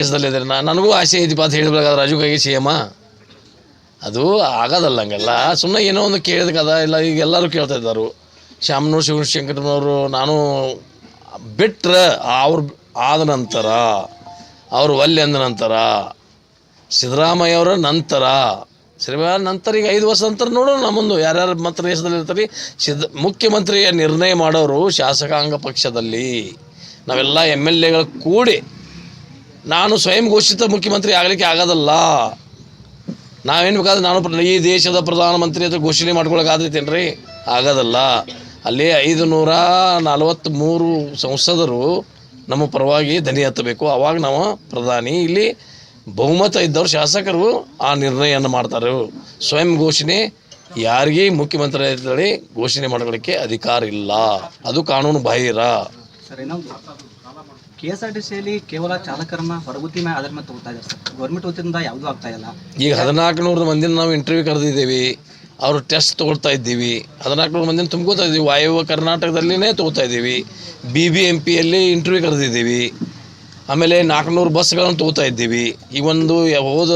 ದೇಶದಲ್ಲಿದ್ದಾರೆ ನಾ ನನಗೂ ಆಸೆ ಐತಿಪ್ಪ ಅಂತ ಹೇಳಿದಾಗ ರಾಜು ಕೈಗೆ ಸಿ ಎಮ್ಮ ಅದು ಆಗೋದಲ್ಲ ಹಂಗೆಲ್ಲ. ಸುಮ್ಮನೆ ಏನೋ ಒಂದು ಕೇಳಿದಕ್ಕದ ಕದ, ಇಲ್ಲ ಈಗ ಎಲ್ಲರೂ ಕೇಳ್ತಾ ಇದ್ದಾರೆ. ಶ್ಯಾಮನೂರು ಶಿವಶಂಕರನವರು ನಾನು ಬಿಟ್ಟರೆ ಅವ್ರು ಆದ ನಂತರ, ಅವರು ಒಲ್ಲೆ ಅಂದ ನಂತರ, ಸಿದ್ದರಾಮಯ್ಯ ಅವರ ನಂತರ, ಸಿದ್ದರಾಮಯ್ಯ ನಂತರ ಈಗ ಐದು ವರ್ಷ ನಂತರ ನೋಡೋಣ ನಮ್ಮೊಂದು ಮುಂದೆ ಯಾರ್ಯಾರು ಮಂತ್ರಿ ದೇಶದಲ್ಲಿ ಇರ್ತಾರೆ. ಸಿದ್ದ ಮುಖ್ಯಮಂತ್ರಿಯ ನಿರ್ಣಯ ಮಾಡೋರು ಶಾಸಕಾಂಗ ಪಕ್ಷದಲ್ಲಿ. ನಾವೆಲ್ಲ ಎಂ ಎಲ್ ಎಗಳು ಕೂಡಿ ನಾನು ಸ್ವಯಂ ಘೋಷಿತ ಮುಖ್ಯಮಂತ್ರಿ ಆಗಲಿಕ್ಕೆ ಆಗೋದಲ್ಲ. ನಾವೇನು ಬೇಕಾದ್ರೆ ನಾನು ಈ ದೇಶದ ಪ್ರಧಾನಮಂತ್ರಿ ಅಂತ ಘೋಷಣೆ ಮಾಡ್ಕೊಳಕ್ಕಾದ್ರಿತೇನ್ರಿ? ಆಗೋದಲ್ಲ. ಅಲ್ಲಿ ಐದು ನೂರ ನಲವತ್ತ್ಮೂರು ಸಂಸದರು ನಮ್ಮ ಪರವಾಗಿ ದನಿ ಹತ್ತಬೇಕು. ಅವಾಗ ನಾವು ಪ್ರಧಾನಿ ಇಲ್ಲಿ ಬಹುಮತ ಇದ್ದವ್ರು ಶಾಸಕರು ಆ ನಿರ್ಣಯವನ್ನು ಮಾಡ್ತಾರೆ. ಸ್ವಯಂ ಘೋಷಣೆ ಯಾರಿಗೆ ಮುಖ್ಯಮಂತ್ರಿ ಘೋಷಣೆ ಮಾಡ್ಕೊಳ್ಳಿಕ್ಕೆ ಅಧಿಕಾರ ಇಲ್ಲ. ಅದು ಕಾನೂನು ಬಾಹಿರ. ಸರ್ ಇನ್ನೊಂದು ಕೆ ಎಸ್ ಆರ್ ಟಿ ಸಿಯಲ್ಲಿ ಕೇವಲ ಚಾಲಕರನ್ನ ಹೊರಗುತ್ತಿ ಮೇಲೆ ಅದ್ರ ಮೇಲೆ ತಗೋತಾ ಸರ್. ಗೌರ್ಮೆಂಟ್ ವತಿಯಿಂದ ಯಾವುದೂ ಆಗ್ತಾ ಇಲ್ಲ. ಈಗ ಹದಿನಾಲ್ಕು ನೂರು ನಾವು ಇಂಟರ್ವ್ಯೂ ಕರೆದಿದ್ದೀವಿ. ಅವರು ಟೆಸ್ಟ್ ತೊಗೊಳ್ತಾ ಇದ್ದೀವಿ. ಹದಿನಾಲ್ಕು ನೂರು ಮಂದಿನ ತುಂಬ್ಕೋತಾ ಇದ್ದೀವಿ. ವಾಯವ್ಯ ಕರ್ನಾಟಕದಲ್ಲಿನೇ ತಗೋತಾ ಇದ್ದೀವಿ. ಬಿ ಬಿ ಎಂ ಪಿಯಲ್ಲಿ ಇಂಟರ್ವ್ಯೂ ಕರೆದಿದ್ದೀವಿ. ಆಮೇಲೆ ನಾಲ್ಕುನೂರು ಬಸ್ಗಳನ್ನು ತೊಗೋತಾ ಇದ್ದೀವಿ. ಈ ಒಂದು ಹೋದ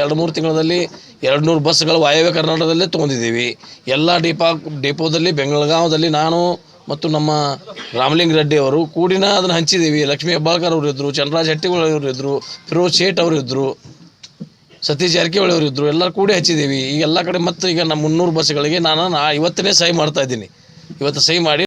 ಎರಡು ಮೂರು ತಿಂಗಳಲ್ಲಿ ಎರಡು ನೂರು ಬಸ್ಗಳು ವಾಯವ್ಯ ಕರ್ನಾಟಕದಲ್ಲೇ ತೊಗೊಂಡಿದ್ದೀವಿ. ಎಲ್ಲ ಡಿಪಾ ಡಿಪೋದಲ್ಲಿ ಬೆಂಗಳಗಾವದಲ್ಲಿ ನಾನು ಮತ್ತು ನಮ್ಮ ರಾಮಲಿಂಗ ರೆಡ್ಡಿ ಅವರು ಕೂಡಿನ ಅದನ್ನು ಹಂಚಿದ್ದೀವಿ ಲಕ್ಷ್ಮೀ ಹೆಬ್ಬಾಳ್ಕರ್ ಅವರು ಇದ್ದರು ಚಂದ್ರರಾಜ್ ಹಟ್ಟಿಗಳು ಅವರು ಇದ್ದರು ಫಿರೋಜ್ ಶೇಟ್ ಅವರು ಇದ್ದರು ಸತೀಶ್ ಜಾರಕಿಹೊಳಿ ಅವರು ಇದ್ದರು ಎಲ್ಲರೂ ಕೂಡಿ ಹಚ್ಚಿದ್ದೀವಿ ಈಗ ಎಲ್ಲ ಕಡೆ ಮತ್ತು ಈಗ ನಮ್ಮ ಮುನ್ನೂರು ಬಸ್ಗಳಿಗೆ ನಾನು ನಾ ಇವತ್ತನೇ ಸಹಿ ಮಾಡ್ತಾ ಇದ್ದೀನಿ. ಇವತ್ತು ಸಹಿ ಮಾಡಿ